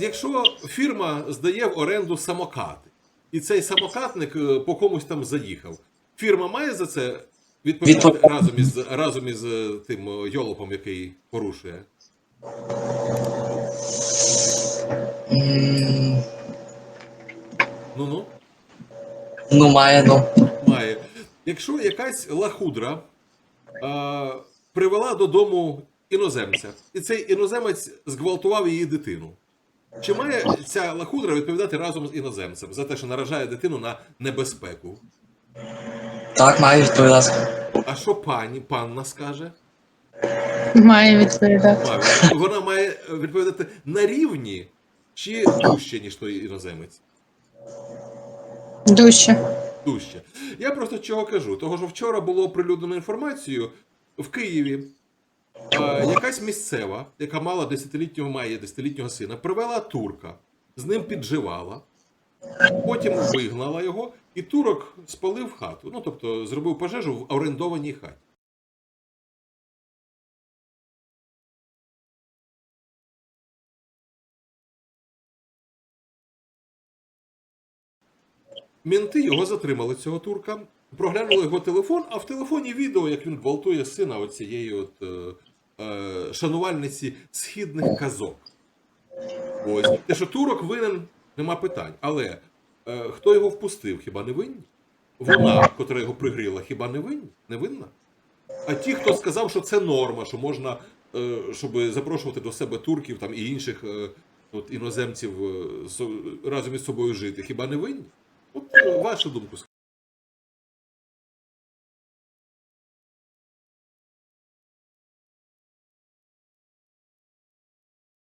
якщо фірма здає в оренду самокати, і цей самокатник е, по комусь там заїхав, фірма має за це відповідати разом із разом із е, тим е, йолопом, який порушує? Ну ну. Ну, має, ну. Має. Якщо якась лахудра а, привела додому іноземця, і цей іноземець зґвалтував її дитину. Чи має ця лахудра відповідати разом з іноземцем за те, що наражає дитину на небезпеку? Так, має відповідати. А що пані, панна скаже? Має відповідати. Має. Вона має відповідати на рівні чи дужче, ніж той іноземець? Дужче. дужче. Я просто чого кажу? Того, що вчора було оприлюднено інформацію в Києві. Е, якась місцева, яка мала десятилітнього має десятилітнього сина, привела турка, з ним підживала, потім вигнала його, і турок спалив хату. Ну тобто зробив пожежу в орендованій хаті. Мінти його затримали, цього турка, проглянули його телефон, а в телефоні відео, як він гвалтує сина оцієї от е, шанувальниці східних казок. Ось. Те, що турок винен, нема питань. Але е, хто його впустив, хіба не винні? Вона, котра його пригріла, хіба не винні? Не винна? А ті, хто сказав, що це норма, що можна, е, щоб запрошувати до себе турків там, і інших е, от, іноземців е, разом із собою жити, хіба не винні? От е, вашу думку